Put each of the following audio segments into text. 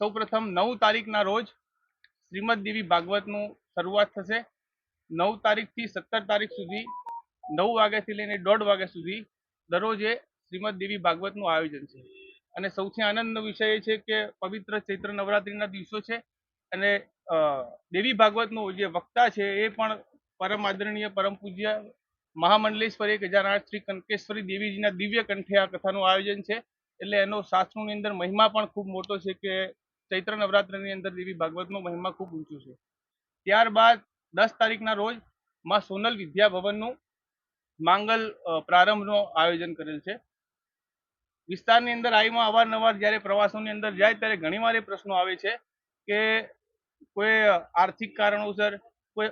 સૌપ્રથમ નવ તારીખના રોજ શ્રીમદ દેવી ભાગવતનું શરૂઆત થશે. નવ તારીખથી સત્તર તારીખ સુધી, નવ વાગ્યાથી લઈને દોઢ વાગ્યા સુધી દરરોજે શ્રીમદ દેવી ભાગવતનું આયોજન છે. અને સૌથી આનંદનો વિષય એ છે કે પવિત્ર ચૈત્ર નવરાત્રિના દિવસો છે અને દેવી ભાગવતનું જે વક્તા છે એ પણ પરમ આદરણીય, પરમ પૂજ્ય મહામંડલેશ્વરી એક હજાર આઠ શ્રી કંકેશ્વરી દેવીજીના દિવ્ય કંઠે આ કથાનું આયોજન છે. એટલે એનો શાસ્ત્રોની અંદર મહિમા પણ ખૂબ મોટો છે કે ચૈત્ર નવરાત્રિની અંદર દેવી ભાગવતનો મહિમા ખૂબ ઊંચો છે. ત્યારબાદ દસ તારીખના રોજમાં સોનલ વિદ્યા ભવનનું માંગલ પ્રારંભનું આયોજન કરેલ છે. વિસ્તારની અંદર આઈમાં અવારનવાર જ્યારે પ્રવાસોની અંદર જાય ત્યારે ઘણીવાર એ પ્રશ્નો આવે છે કે કોઈ આર્થિક કારણોસર, કોઈ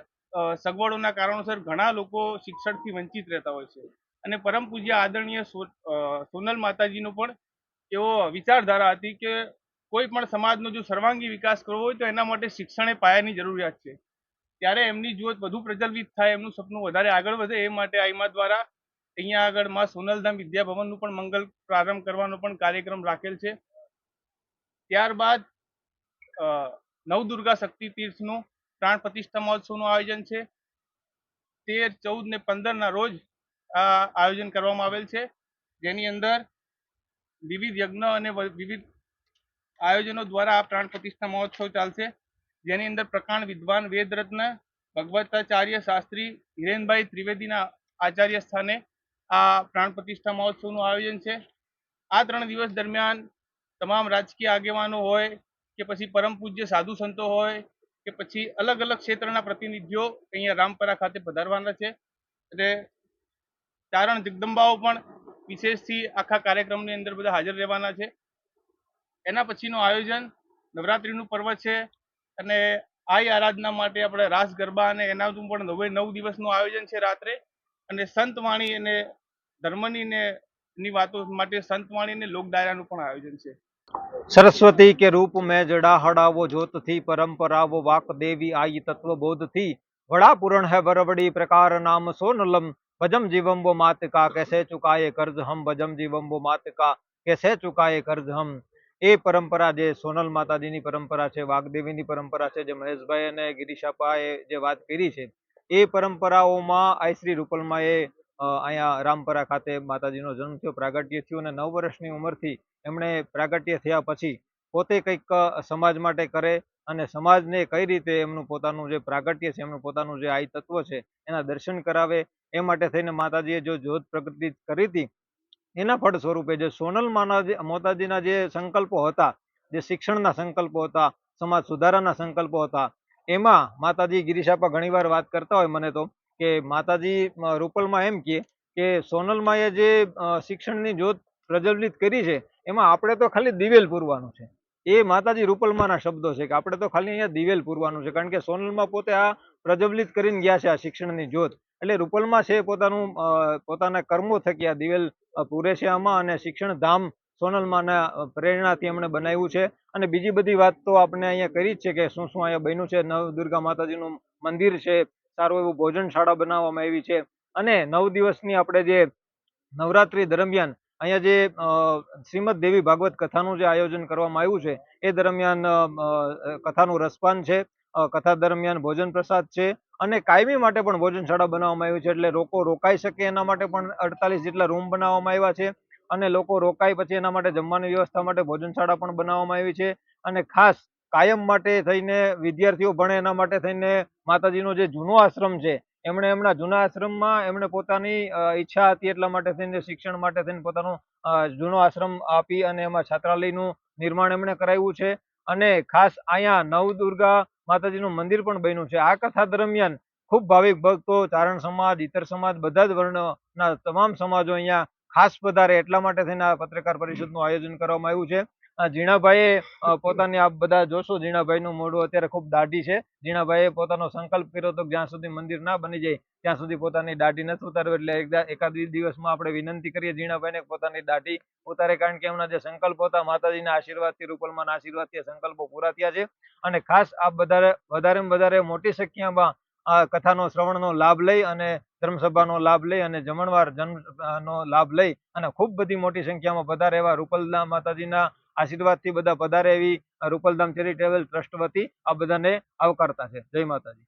સગવડોના કારણોસર ઘણા લોકો શિક્ષણથી વંચિત રહેતા હોય છે. અને પરમ પૂજ્ય આદરણીય સોનલ માતાજીનો પણ એવો વિચારધારા હતી કે કોઈ પણ સમાજનો જો સર્વાંગી વિકાસ કરવો હોય તો એના માટે શિક્ષણ એ પાયાની જરૂરિયાત છે. ત્યારે એમની જ્યોત વધુ પ્રજ્વલિત થાય, એમનું સપનું વધારે આગળ વધે એ માટે આઈમા દ્વારા અહીંયા આગળમાં સોનલધામ વિદ્યાભવનનું પણ મંગલ પ્રારંભ કરવાનો પણ કાર્યક્રમ રાખેલ છે. ત્યારબાદ નવદુર્ગા શક્તિ તીર્થનું પ્રાણ પ્રતિષ્ઠા મહોત્સવનું આયોજન છે. તેર, ચૌદ ને પંદરના રોજ આ આયોજન કરવામાં આવેલ છે. જેની અંદર વિવિધ યજ્ઞ અને વિવિધ આયોજનો દ્વારા આ પ્રાણ પ્રતિષ્ઠા મહોત્સવ ચાલશે. જેની અંદર પ્રકાંડ વિદ્વાન વેદરત્ન, ભગવતાચાર્ય શાસ્ત્રી હિરેનભાઈ ત્રિવેદીના આચાર્ય સ્થાને આ પ્રાણ પ્રતિષ્ઠા મહોત્સવનું આયોજન છે. આ ત્રણ દિવસ દરમિયાન તમામ રાજકીય આગેવાનો હોય કે પછી પરમ પૂજ્ય સાધુ સંતો હોય કે પછી અલગ અલગ ક્ષેત્રના પ્રતિનિધિઓ અહીંયા રામપરા ખાતે પધારવાના છે. એટલે ચારણ જગદંબાઓ પણ વિશેષથી આખા કાર્યક્રમની અંદર બધા હાજર રહેવાના છે. એના પછીનું આયોજન નવરાત્રિનું પર્વ છે અને આઈ આરાધના માટે આપણે રાસ ગરબા અને એનાનું પણ નવે નવ દિવસનું આયોજન છે રાત્રે. અને સંતવાણી અને ધર્મની ને ની વાતો માટે સંતવાણી અને લોક પણ આયોજન છે. સરસ્વતી કે રૂપ મેં જડા હડાવો જોતથી પરંપરાવો વાક દેવી આઈ તત્વ બોધથી વડા પૂરણ હે વરવડી પ્રકાર નામ સોનલમ, ભજમ જીવંબો માતકા કેસે ચુકાયે કર્જ હમ ભજમ જીવંબો માતકા કેસે ચુકાયે કર્જ હમ એ પરંપરા જે સોનલ માતાજીની પરંપરા છે, વાઘદેવીની પરંપરા છે, જે મહેશભાઈ અને ગિરીશ જે વાત કરી છે, એ પરંપરાઓમાં આઈશ્રી રૂપલમાં એ અહીંયા રામપરા ખાતે માતાજીનો જન્મ થયો. પ્રાગટ્ય થયું અને નવ વર્ષની ઉંમરથી એમણે પ્રાગટ્ય થયા પછી પોતે કંઈક સમાજ માટે કરે અને સમાજને કઈ રીતે એમનું પોતાનું જે પ્રાગટ્ય છે, એમનું પોતાનું જે આઈ તત્વ છે, એના દર્શન કરાવે. એ માટે થઈને માતાજીએ જો જ્યોત પ્રગતિ કરી હતી એના ફળ સ્વરૂપે જે સોનલ માનાજી, મોતાજીના જે સંકલ્પો હતા, જે શિક્ષણના સંકલ્પો હતા, સમાજ સુધારાના સંકલ્પો હતા, એમાં માતાજી ગિરીશાપા ઘણીવાર વાત કરતા હોય મને તો, કે માતાજી રૂપલમાં એમ કહે કે સોનલમાએ જે શિક્ષણની જ્યોત પ્રજ્વલિત કરી છે, એમાં આપણે તો ખાલી દિવેલ પૂરવાનું છે. એ માતાજી રૂપલમાના શબ્દો છે કે આપણે તો ખાલી અહીંયા દિવેલ પૂરવાનું છે, કારણ કે સોનલમાં પોતે આ પ્રજ્વલિત કરીને ગયા છે આ શિક્ષણની જ્યોત એટલે રૂપલમાં છે પોતાનું પોતાના કર્મો થકી આ દિવેલ પુરેશિયામાં અને શિક્ષણ ધામ સોનલમાના પ્રેરણાથી એમણે બનાવ્યું છે. અને બીજી બધી વાત તો આપણે અહીંયા કરી જ છે કે શું શું અહીંયા બન્યું છે. નવ દુર્ગા માતાજીનું મંદિર છે. સારું એવું ભોજનશાળા બનાવવામાં આવી છે. અને નવ દિવસની આપણે જે નવરાત્રી દરમિયાન અહીંયા જે શ્રીમદ દેવી ભાગવત કથાનું જે આયોજન કરવામાં આવ્યું છે, એ દરમિયાન કથાનું રસપાન છે. કથા દરમિયાન ભોજન પ્રસાદ છે. અને કાયમી માટે પણ ભોજનશાળા બનાવવામાં આવી છે એટલે લોકો રોકાઈ શકે એના માટે પણ અડતાલીસ જેટલા રૂમ બનાવવામાં આવ્યા છે અને લોકો રોકાય પછી એના માટે જમવાની વ્યવસ્થા માટે ભોજનશાળા પણ બનાવવામાં આવી છે અને ખાસ કાયમ માટે થઈને વિદ્યાર્થીઓ ભણે એના માટે થઈને માતાજીનો જે જૂનો આશ્રમ છે, એમણે એમના જૂના આશ્રમમાં એમણે પોતાની ઈચ્છા હતી એટલા માટે થઈને શિક્ષણ માટે થઈને પોતાનો જૂનો આશ્રમ આપી અને એમાં છાત્રાલયનું નિર્માણ એમણે કરાવ્યું છે અને ખાસ અહીંયા નવદુર્ગા માતાજીનું મંદિર પણ બન્યું છે. આ કથા દરમિયાન ખૂબ ભાવિક ભક્તો, ચારણ સમાજ, ઇતર સમાજ, બધા જ વર્ણના તમામ સમાજો અહીંયા ખાસ પધારે એટલા માટે થઈને આ પત્રકાર પરિષદનું આયોજન કરવામાં આવ્યું છે. ઝીણાભાઈએ પોતાની આ બધા જોશો, ઝીણાભાઈનું મોઢું અત્યારે ખૂબ દાઢી છે. ઝીણાભાઈએ પોતાનો સંકલ્પ કર્યો હતો જ્યાં સુધી મંદિર ના બની જાય, ત્યાં સુધી પોતાની દાઢી નથી ઉતારવી. એટલે એકદા- દિવસમાં આપણે વિનંતી કરીએ ઝીણાભાઈને પોતાની દાઢી ઉતારે, કારણ કે એમના જે સંકલ્પો હતા, માતાજીના આશીર્વાદથી રૂપલમાના આશીર્વાદથી સંકલ્પો પૂરા થયા છે. અને ખાસ આ વધારે, વધારેમાં વધારે મોટી સંખ્યામાં આ કથાનો, શ્રવણનો લાભ લઈ અને ધર્મસભાનો લાભ લઈ અને જમણવાર જન્મ નો લાભ લઈ અને ખૂબ બધી મોટી સંખ્યામાં વધારે એવા રૂપલ માતાજીના આશીર્વાદથી બધા પધારે એવી રૂપલધામ ચેરિટેબલ ટ્રસ્ટ વતી આ બધાને આવકારતા છે. જય માતાજી.